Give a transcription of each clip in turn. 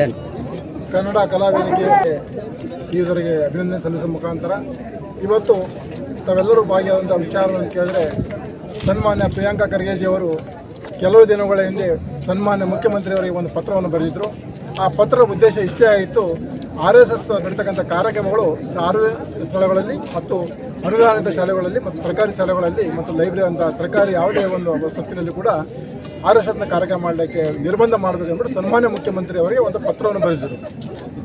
Done Kannada ಕಲಾವೇದಿಕೆ ಇವರಿಗೆ ಅಭಿನಂದನೆ ಸಲ್ಲಿಸುವ ಮುಖಾಂತರ ಇವತ್ತು ತಾವೆಲ್ಲರೂ ಭಾಗಿಯಾದಂಥ ವಿಚಾರವನ್ನು ಕೇಳಿದ್ರೆ ಸನ್ಮಾನ್ಯ ಪ್ರಿಯಾಂಕಾ ಖರ್ಗೆಜಿ ಅವರು ಕೆಲವು ದಿನಗಳ ಹಿಂದೆ ಸನ್ಮಾನ್ಯ ಮುಖ್ಯಮಂತ್ರಿಯವರಿಗೆ ಒಂದು ಪತ್ರವನ್ನು ಬರೆದಿದ್ದರು ಆ ಪತ್ರದ ಉದ್ದೇಶ ಇಷ್ಟೇ ಆಗಿತ್ತು ಆರ್ ಎಸ್ ಎಸ್ ನಡೀತಕ್ಕಂಥ ಕಾರ್ಯಕ್ರಮಗಳು ಸಾರ್ವಜನಿಕ ಸ್ಥಳಗಳಲ್ಲಿ ಮತ್ತು ಅನುದಾನಿತ ಶಾಲೆಗಳಲ್ಲಿ ಮತ್ತು ಸರ್ಕಾರಿ ಶಾಲೆಗಳಲ್ಲಿ ಮತ್ತು ಲೈಬ್ರರಿ ಅಂತ ಸರ್ಕಾರಿ ಯಾವುದೇ ಒಂದು ವಸತಿನಲ್ಲಿ ಕೂಡ ಆರ್ ಎಸ್ ಎಸ್ನ ಕಾರ್ಯಕ್ರಮ ಮಾಡಲಿಕ್ಕೆ ನಿರ್ಬಂಧ ಮಾಡಬೇಕು ಅಂದ್ಬಿಟ್ಟು ಸನ್ಮಾನ್ಯ ಮುಖ್ಯಮಂತ್ರಿ ಅವರಿಗೆ ಒಂದು ಪತ್ರವನ್ನು ಬರೆದಿದ್ದರು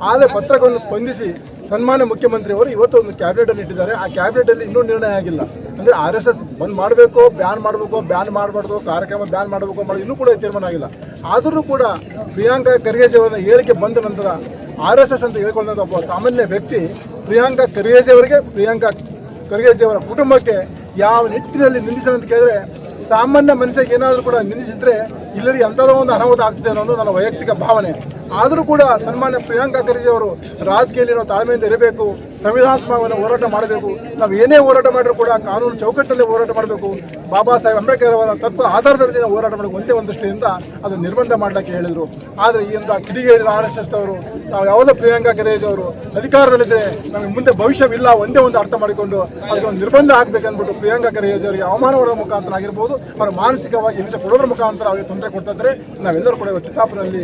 ಆದರೆ ಪತ್ರವನ್ನು ಸ್ಪಂದಿಸಿ ಸನ್ಮಾನ್ಯ ಮುಖ್ಯಮಂತ್ರಿ ಅವರು ಇವತ್ತು ಒಂದು ಕ್ಯಾಬಿನೆಟಲ್ಲಿ ಇಟ್ಟಿದ್ದಾರೆ. ಆ ಕ್ಯಾಬಿನೆಟಲ್ಲಿ ಇನ್ನೂ ನಿರ್ಣಯ ಆಗಿಲ್ಲ. ಅಂದರೆ ಆರ್ ಎಸ್ ಎಸ್ ಬಂದ್ ಮಾಡಬೇಕು, ಬ್ಯಾನ್ ಮಾಡಬೇಕು, ಬ್ಯಾನ್ ಮಾಡಬಾರ್ದು, ಕಾರ್ಯಕ್ರಮ ಬ್ಯಾನ್ ಮಾಡಬೇಕು ಮಾಡೋದು ಇನ್ನೂ ಕೂಡ ತೀರ್ಮಾನ ಆಗಿಲ್ಲ. ಆದರೂ ಕೂಡ ಪ್ರಿಯಾಂಕಾ ಖರ್ಗೆಜಿ ಅವರ ಹೇಳಿಕೆ ಬಂದ ನಂತರ ಆರ್ ಎಸ್ ಎಸ್ ಅಂತ ಹೇಳ್ಕೊಂಡಂಥ ಒಬ್ಬ ಸಾಮಾನ್ಯ ವ್ಯಕ್ತಿ ಪ್ರಿಯಾಂಕಾ ಖರ್ಗೆಜಿ ಅವರಿಗೆ, ಪ್ರಿಯಾಂಕಾ ಖರ್ಗೆಜಿ ಅವರ ಕುಟುಂಬಕ್ಕೆ ಯಾವ ನಿಟ್ಟಿನಲ್ಲಿ ನಿಲ್ಲಿಸಲು ಅಂತ ಕೇಳಿದ್ರೆ ಸಾಮಾನ್ಯ ಮನುಷ್ಯಗೆ ಏನಾದರೂ ಕೂಡ ನಿಂದಿಸಿದ್ರೆ ಇಲ್ಲರಿ ಎಂಥದೋ ಒಂದು ಅನಾಹುತ ಆಗ್ತದೆ ಅನ್ನೋದು ನನ್ನ ವೈಯಕ್ತಿಕ ಭಾವನೆ. ಆದರೂ ಕೂಡ ಸನ್ಮಾನ್ಯ ಪ್ರಿಯಾಂಕಾ ಖರ್ಗೆ ಅವರು ರಾಜಕೀಯದಲ್ಲಿ ನಾವು ತಾಳ್ಮೆಯಿಂದ ಇರಬೇಕು, ಸಂವಿಧಾನಾತ್ಮಕವನ್ನು ಹೋರಾಟ ಮಾಡಬೇಕು. ನಾವು ಏನೇ ಹೋರಾಟ ಮಾಡಿದ್ರು ಕೂಡ ಕಾನೂನು ಚೌಕಟ್ಟಲ್ಲಿ ಹೋರಾಟ ಮಾಡಬೇಕು. ಬಾಬಾ ಸಾಹೇಬ್ ಅಂಬೇಡ್ಕರ್ ಅವರ ತತ್ವ ಆಧಾರದ ಮೇಲೆ ಹೋರಾಟ ಮಾಡಬೇಕು ಒಂದೇ ಒಂದು ದೃಷ್ಟಿಯಿಂದ ಅದು ನಿರ್ಬಂಧ ಮಾಡಲಿಕ್ಕೆ ಹೇಳಿದರು. ಆದರೆ ಈ ಒಂದು ಕಿಡಿಗೇಡಿ ಆರ್ ಎಸ್ ಎಸ್ ನಾವು ಯಾವುದೋ ಪ್ರಿಯಾಂಕಾ ಖರ್ಗೆ ಅವರು ಅಧಿಕಾರದಲ್ಲಿದ್ದರೆ ನಮಗೆ ಮುಂದೆ ಭವಿಷ್ಯವಿಲ್ಲ, ಒಂದೇ ಒಂದು ಅರ್ಥ ಮಾಡಿಕೊಂಡು ಅದಕ್ಕೆ ಒಂದು ನಿರ್ಬಂಧ ಆಗಬೇಕಂದ್ಬಿಟ್ಟು ಪ್ರಿಯಾಂಕಾ ಖರ್ಗೆ ಅವರಿಗೆ ಅವಮಾನ ಮಾಡೋದ್ರ ಮುಖಾಂತರ ಆಗಿರ್ಬೋದು, ಅವರ ಮಾನಸಿಕವಾಗಿ ಹಿಂಸೆ ಕೊಡೋದ್ರ ಮುಖಾಂತರ ಅವರಿಗೆ ತೊಂದರೆ ಕೊಡ್ತಾ ಇದ್ದರೆ ನಾವೆಲ್ಲರೂ ಕೂಡ ಚಿತ್ತಾಪುರದಲ್ಲಿ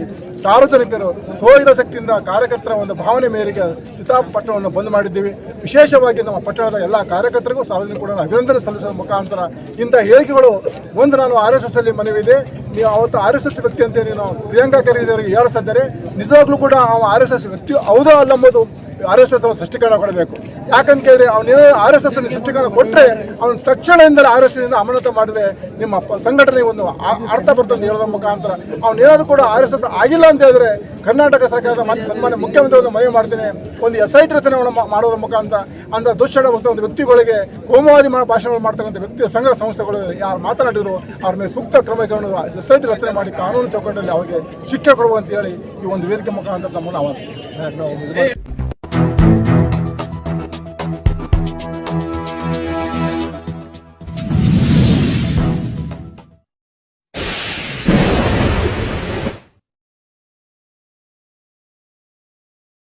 ಸಾರ್ವಜನಿಕರು ಸ್ವಹಿತ ಶಕ್ತಿಯಿಂದ ಕಾರ್ಯಕರ್ತರ ಒಂದು ಭಾವನೆ ಮೇರೆಗೆ ಚಿತಾ ಪಟ್ಟಣವನ್ನು ಬಂದ್ ಮಾಡಿದ್ದೀವಿ. ವಿಶೇಷವಾಗಿ ನಮ್ಮ ಪಟ್ಟಣದ ಎಲ್ಲ ಕಾರ್ಯಕರ್ತರಿಗೂ ಸಾರ್ವಜನಿಕರು ಕೂಡ ಅಭಿನಂದನೆ ಸಲ್ಲಿಸುವ ಮುಖಾಂತರ ಇಂಥ ಹೇಳಿಕೆಗಳು ಒಂದು ನಾನು ಆರ್ ಎಸ್ ಎಸ್ ಅಲ್ಲಿ ಮನವಿದೆ ನೀವು ಅವತ್ತು ಆರ್ ಎಸ್ ಎಸ್ ವ್ಯಕ್ತಿ ಅಂತ ನೀನು ಪ್ರಿಯಾಂಕಾ ಖರ್ಗೆ ಅವರಿಗೆ ಹೇಳಿಸ್ತಾ ಇದ್ದಾರೆ. ನಿಜವಾಗ್ಲೂ ಕೂಡ ಆರ್ ಎಸ್ ಎಸ್ ವ್ಯಕ್ತಿ ಹೌದಾ ಅಲ್ಲ ಎಂಬುದು ಆರ್ ಎಸ್ ಎಸ್ ಸೃಷ್ಟೀಕರಣ ಕೊಡಬೇಕು. ಯಾಕಂತ ಕೇಳಿದ್ರೆ ಅವನು ಆರ್ ಎಸ್ ಎಸ್ ಸೃಷ್ಟೀಕರಣ ಕೊಟ್ಟರೆ ಅವನು ತಕ್ಷಣದಿಂದಲೇ ಆರ್ ಎಸ್ ಎಸ್ ಅಮಾನತ ಮಾಡಿದ್ರೆ ನಿಮ್ಮ ಸಂಘಟನೆ ಒಂದು ಅರ್ಥ ಬರ್ತದೆ ಹೇಳೋದ್ರ ಮುಖಾಂತರ ಅವ್ನು ಹೇಳೋದು ಕೂಡ ಆರ್ ಎಸ್ ಎಸ್ ಆಗಿಲ್ಲ ಅಂತ ಹೇಳಿದ್ರೆ ಕರ್ನಾಟಕ ಸರ್ಕಾರದ ಮಾನ್ಯ ಸನ್ಮಾನ್ಯ ಮುಖ್ಯಮಂತ್ರಿ ಮನವಿ ಮಾಡ್ತೇನೆ. ಒಂದು ಎಸ್ ಐ ಟಿ ರಚನೆಯನ್ನು ಮಾ- ಮಾಡೋದ್ರ ಮುಖಾಂತರ ಅಂತ ದುಶ್ಚಡ ಒಂದು ವ್ಯಕ್ತಿಗಳಿಗೆ ಕೋಮವಾದಿ ಭಾಷಣಗಳು ಮಾಡ್ತಕ್ಕಂಥ ವ್ಯಕ್ತಿ ಸಂಘ ಸಂಸ್ಥೆಗಳು ಯಾರು ಮಾತನಾಡಿದ್ರು ಅವ್ರ ಮೇಲೆ ಸೂಕ್ತ ಕ್ರಮ ಕೈಗೊಂಡು ಎಸ್ ಐ ಟಿ ರಚನೆ ಮಾಡಿ ಕಾನೂನು ಚೌಕಟ್ಟಲ್ಲಿ ಅವರಿಗೆ ಶಿಕ್ಷೆ ಕೊಡುವಂತ ಹೇಳಿ ಈ ಒಂದು ವೇದಿಕೆ ಮುಖಾಂತರ ತಮ್ಮನ್ನು ಆಹ್ವಾನಿಸ್ತೀನಿ.